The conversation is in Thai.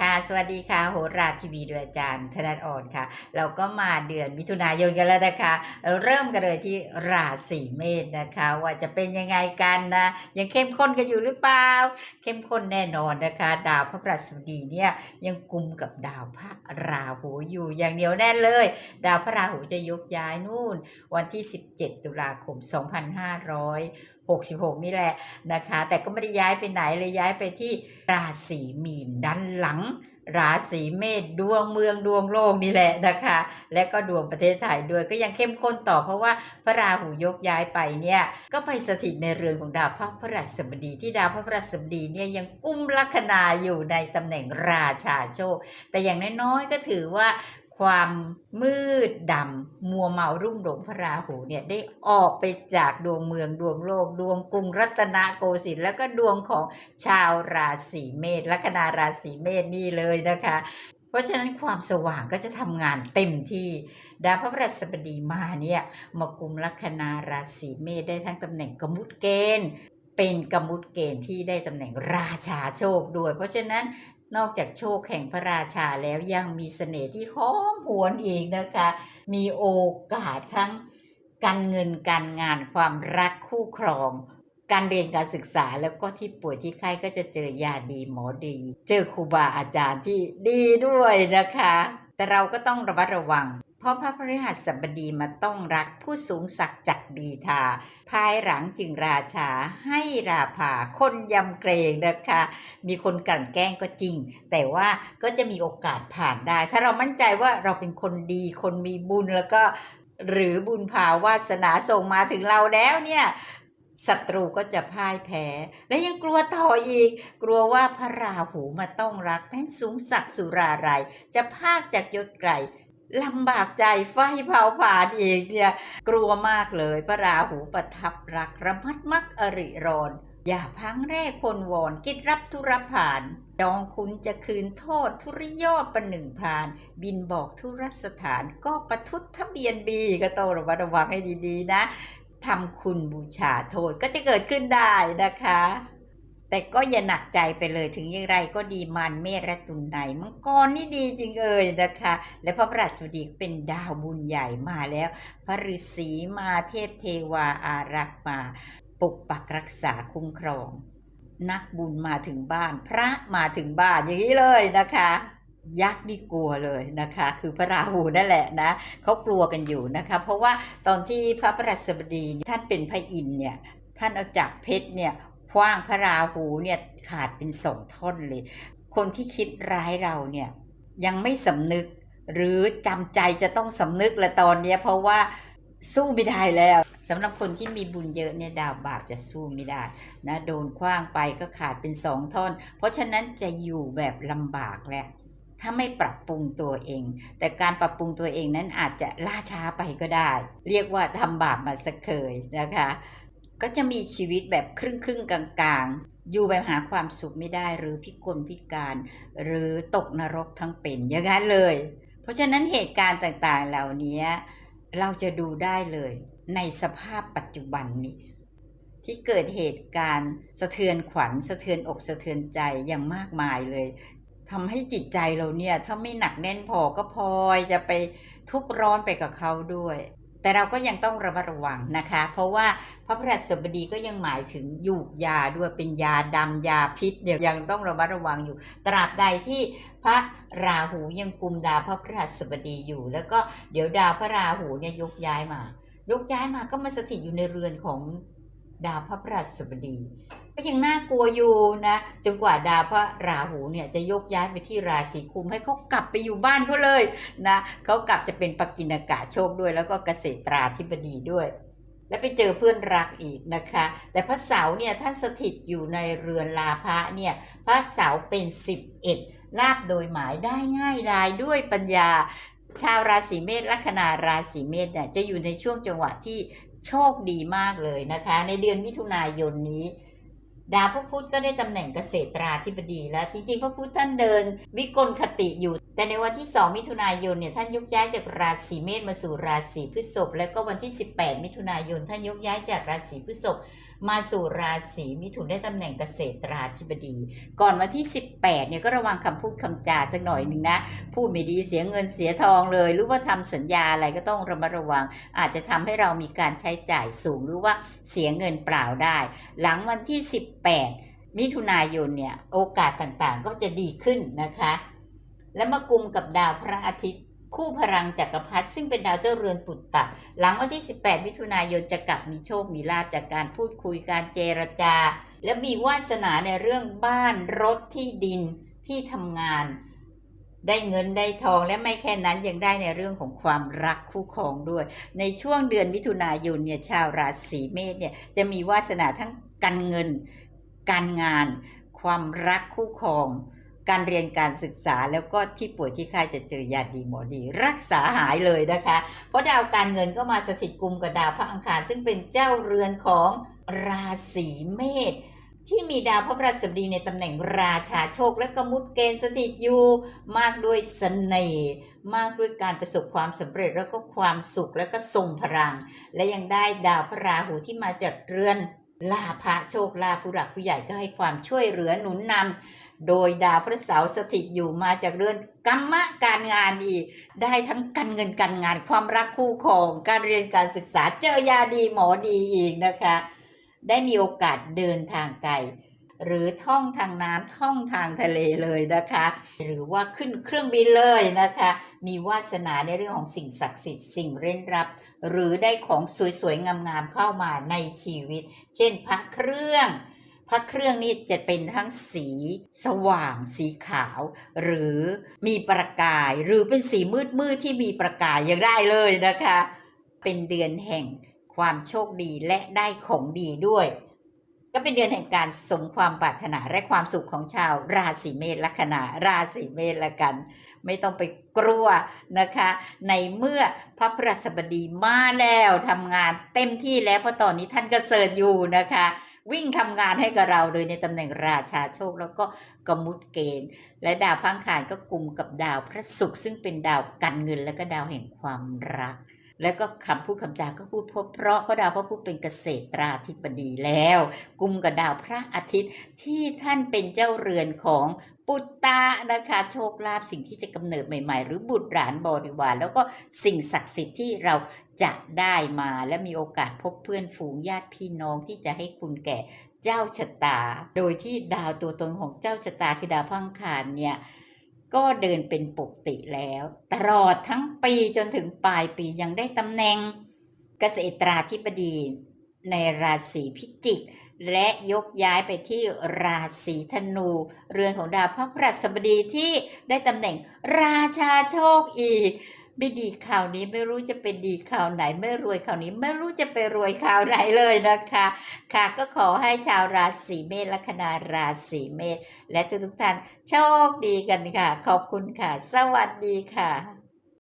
ค่ะสวัสดีค่ะโหราทีวีโดยอาจารย์ธนัทอ่อนค่ะ เราก็มาเดือนมิถุนายนกันแล้วนะคะ เราเริ่มกันเลยที่ราศีเมษนะคะ ว่าจะเป็นยังไงกันนะยังเข้มข้นกันอยู่หรือเปล่า เข้มข้นแน่นอนนะคะ ดาวพระประสบดีเนี่ยยังกุมกับดาวพระราหูอยู่อย่างเหนียวแน่นเลย ดาวพระราหูจะยกย้ายนู่น วันที่ 17 ตุลาคม 66 นี่แหละนะคะ แต่ก็ไม่ได้ย้ายไปไหนเลยย้ายไปที่ราศีมีนด้านหลัง ราศีเมษดวงเมืองดวงโลกนี่แหละนะคะ และก็ดวงประเทศไทยด้วยก็ยังเข้มข้นต่อเพราะว่าพระราหูยกย้ายไปเนี่ยก็ไปสถิตในเรือนของดาวพระพฤหัสบดีที่ดาวพระพฤหัสบดีเนี่ยยังกุมลัคนาอยู่ในตำแหน่งราชาโชค แต่อย่างน้อยๆก็ถือว่า ความมืดดำมัวเมารุ่มหลงพระราหูเนี่ยได้ออกไปจากดวงเมืองดวงโลก ดวงกรุงรัตนโกสินทร์แล้วก็ดวงของชาวราศีเมษลัคนาราศีเมษนี่เลยนะคะ เพราะฉะนั้นความสว่างก็จะทำงานเต็มที่ดาวพระพฤหัสบดีมาเนี่ยมากุมลัคนาราศีเมษได้ทั้งตำแหน่งกมุตเกณฑ์เป็นกมุตเกณฑ์ที่ได้ตำแหน่งราชาโชคด้วย เพราะฉะนั้น นอกจากโชคแห่งพระราชาแล้วยังมีเสน่ห์ที่หอมหวนอีกนะคะ มีโอกาสทั้งการเงินการงานความรักคู่ครอง การเรียนการศึกษาแล้วก็ที่ป่วยที่ไข้ก็จะเจอยาดีหมอดี เจอครูบาอาจารย์ที่ดีด้วยนะคะ แต่เราก็ต้องระมัดระวัง เพราะพระพฤหัสบดีมาต้องรักผู้สูงศักดิ์จักบีทา ภายหลังจึงราชาให้ราภาคนยำเกรงนะคะ มีคนกลั่นแกล้งก็จริง แต่ว่าก็จะมีโอกาสผ่านได้ ถ้าเรามั่นใจว่าเราเป็นคนดีคนมีบุญแล้วก็หรือบุญภาวาสนาส่งมาถึงเราแล้วเนี่ยศัตรูก็จะพ่ายแพ้ และยังกลัวต่ออีก กลัวว่าพระราหูมาต้องรักแม้นสูงศักดิ์สุราไรจะพากจากยศไกร ลำบากใจไฟเผาผลาญเองเนี่ย กลัวมากเลยพระราหูประทับรักระมัดมักอริรอนอย่าพังแร่คนวอนกิดรับธุรผ่าน ดองคุณจะคืนโทษทุริยอดประหนึ่งพราน บินบอกธุรสถานก็ประทุษทะเบียนบีก็ต้องระมัดระวังให้ดีๆนะทำคุณบูชาโทษก็จะเกิดขึ้นได้นะคะ แต่ก็อย่าหนักใจไปเลยถึงอย่างไรก็ดีมันเมษและตุลไนมังกรนี่ดีจริงเอ่ยนะคะ และพระพระราชบดีเป็นดาวบุญใหญ่มาแล้ว พระฤาษีมาเทพเทวาอารักษ์มา ปกปักรักษาคุ้มครอง นักบุญมาถึงบ้าน พระมาถึงบ้านอย่างนี้เลยนะคะยักษ์นี่กลัวเลยนะคะ คือพระราหูนั่นแหละนะเขากลัวกันอยู่นะคะ เพราะว่าตอนที่พระประสบดีท่านเป็นพระอินเนี่ยท่านเอาจักรเพชรเนี่ย คว้างพระราหูเนี่ยขาดเป็นสองท่อนเลย คนที่คิดร้ายเราเนี่ยยังไม่สำนึก หรือจำใจจะต้องสำนึกละตอนนี้เพราะว่าสู้ไม่ได้แล้วสำหรับคนที่มีบุญเยอะเนี่ยดาวบาปจะสู้ไม่ได้นะโดนคว้างไปก็ขาดเป็นสองท่อน เพราะฉะนั้นจะอยู่แบบลำบากแหละถ้าไม่ปรับปรุงตัวเอง แต่การปรับปรุงตัวเองนั้นอาจจะล่าช้าไปก็ได้ เรียกว่าทำบาปมาสักเคยนะคะ ก็จะมีชีวิตแบบครึ่งครึ่งๆกลางๆ อยู่แบบหาความสุขไม่ได้หรือพิกลพิการ หรือตกนรกทั้งเป็นอย่างนั้นเลย เพราะฉะนั้นเหตุการณ์ต่างๆเหล่านี้เราจะดูได้เลยในสภาพปัจจุบันนี้ ที่เกิดเหตุการณ์สะเทือนขวัญสะเทือนอกสะเทือนใจอย่างมากมายเลยทำให้จิตใจเราเนี่ย ถ้าไม่หนักแน่นพอก็พลอยจะไปทุกร้อนไปกับเขาด้วย แต่เราก็ยังต้องระมัดระวังนะคะ เพราะว่าพระพฤหัสบดีก็ยังหมายถึงยูกยาด้วยเป็นยาดำยาพิษเนี่ยยังต้องระมัดระวังอยู่ ตราบใดที่พระราหูยังกุมดาวพระพฤหัสบดีอยู่ แล้วก็เดี๋ยวดาวพระราหูเนี่ยยกย้ายมา ยกย้ายมาก็มาสถิตอยู่ในเรือนของดาวพระพฤหัสบดี ก็ยังน่ากลัวอยู่นะจนกว่าดาวพระราหูเนี่ยจะยกย้ายไปที่ราศีกุมให้เขากลับไปอยู่บ้านเขาเลยนะเขากลับจะเป็นปกินากะโชคด้วย แล้วก็เกษตราธิบดีด้วย และไปเจอเพื่อนรักอีกนะคะ แต่พระเสาร์เนี่ยท่านสถิตอยู่ในเรือนลาภะเนี่ยพระเสาร์เป็น 11ลาบโดยหมายได้ง่ายรายด้วยปัญญาชาวราศีเมษลัคนาราศีเมษเนี่ยจะอยู่ในช่วงจังหวะที่โชคดีมากเลยนะคะ ในเดือนมิถุนายนนี้ ดาวพระพุธก็ได้ตำแหน่งเกษตราธิบดีแล้ว จริงๆ พระพุธท่านเดิน วิกลคติอยู่ แต่ในวันที่ 2 มิถุนายนเนี่ยท่านยกย้ายจากราศีเมษมาสู่ราศีพฤษภแล้วก็วันที่ 18 มิถุนายนท่านยกย้ายจากราศีพฤษภ มาสู่ราศีมิถุนได้ตำแหน่งเกษตราธิบดี ก่อนวันที่ 18เนี่ยก็ระวังคำพูดคำจาสักหน่อยหนึ่งนะ พูดไม่ดีเสียเงินเสียทองเลย หรือว่าทำสัญญาอะไรก็ต้องระมัดระวัง อาจจะทำให้เรามีการใช้จ่ายสูงหรือว่าเสียเงินเปล่าได้ หลังวันที่ 18 มิถุนายนเนี่ยโอกาสต่างๆ ก็จะดีขึ้นนะคะ และมากุมกับดาวพระอาทิตย์ คู่พลังจักรพรรดิซึ่งเป็นดาวเจ้าเรือนปุตตะ หลังวันที่ 18 มิถุนายนจะกลับมีโชคมีลาบจากการพูดคุยการเจรจา และมีวาสนาในเรื่องบ้านรถที่ดินที่ทำงาน ได้เงินได้ทองและไม่แค่นั้นยังได้ในเรื่องของความรักคู่ครองด้วย ในช่วงเดือนมิถุนายนเนี่ยชาวราศีเมษเนี่ยจะมีวาสนาทั้งการเงิน การงาน ความรักคู่ครอง การเรียนการศึกษาแล้วก็ที่ป่วยที่ไข้จะเจอยาดีหมอดี รักษาหายเลยนะคะ เพราะดาวการเงินก็มาสถิตกลุ่มกับดาวพระอังคาร ซึ่งเป็นเจ้าเรือนของราศีเมษที่มีดาวพระพฤหัสบดีในตำแหน่งราชาโชคและก็มุดเกณฑ์สถิตอยู่มากด้วยเสน่ห์มากด้วยการประสบความสำเร็จแล้วก็ความสุขแล้วก็ทรงพลัง และยังได้ดาวพระราหูที่มาจากเรือนลาภะโชคลาภผู้หลักผู้ใหญ่ก็ให้ความช่วยเหลือหนุนนำ โดยดาวพระเสาร์สถิตอยู่มาจากเรือนกรรมะการงานอีได้ทั้งการเงินการงานความรักคู่ครอง การเรียนการศึกษาเจอยาดีหมอดีอีกนะคะ ได้มีโอกาสเดินทางไกลหรือท่องทางน้ำท่องทางทะเลเลยนะคะ หรือว่าขึ้นเครื่องบินเลยนะคะ มีวาสนาในเรื่องของสิ่งศักดิ์สิทธิ์สิ่งเร้นลับ หรือได้ของสวยๆงามๆเข้ามาในชีวิต เช่นพระเครื่อง พระเครื่องนี้จะเป็นทั้งสีสว่างสีขาว หรือมีประกาย หรือเป็นสีมืดๆที่มีประกายยังได้เลยนะคะ เป็นเดือนแห่งความโชคดีและได้ของดีด้วย ก็เป็นเดือนแห่งการสมความปรารถนาและความสุขของชาวราศีเมษลัคนาราศีเมษละกัน ไม่ต้องไปกลัวนะคะ ในเมื่อพระพฤหัสบดีมาแล้วทำงานเต็มที่แล้วเพราะตอนนี้ท่านกเกษตรอยู่นะคะ วิ่งทำงานให้กับเราเลยในตำแหน่งราชาโชคแล้วก็กมุดเกณฑ์ และดาวพังคานก็กลุ่มกับดาวพระศุกร์ซึ่งเป็นดาวการเงินและก็ดาวแห่งความรัก แล้วก็คำพูดคำจาก็พูดเพราะเพราะเพราะดาวพระพุธเป็นเกษตราธิบดีแล้วกุมกับดาวพระอาทิตย์ที่ท่านเป็นเจ้าเรือนของ ปุตตะนะคะโชคลาภสิ่งที่จะกำเนิดใหม่ ๆ หรือบุตรหลานบริวารแล้วก็สิ่งศักดิ์สิทธิ์ที่เราจะได้มาและมีโอกาสพบเพื่อนฝูงญาติพี่น้องที่จะให้คุณแก่เจ้าชะตา โดยที่ดาวตัวตนของเจ้าชะตาคือดาวพังคารเนี่ยก็เดินเป็นปกติแล้ว ตลอดทั้งปีจนถึงปลายปียังได้ตำแหน่งเกษตราธิบดีในราศีพิจิก และยกย้ายไปที่ราศีธนู เรือนของดาวพระพฤหัสบดีที่ได้ตำแหน่งราชาโชคอีก ไม่ดีข่าวนี้ไม่รู้จะเป็นดีข่าวไหน ไม่รวยข่าวนี้ไม่รู้จะไปรวยข่าวไหนเลยนะคะ ค่ะก็ขอให้ชาวราศีเมษลัคนาราศีเมษและทุกๆท่านโชคดีกันค่ะ ขอบคุณค่ะ สวัสดีค่ะ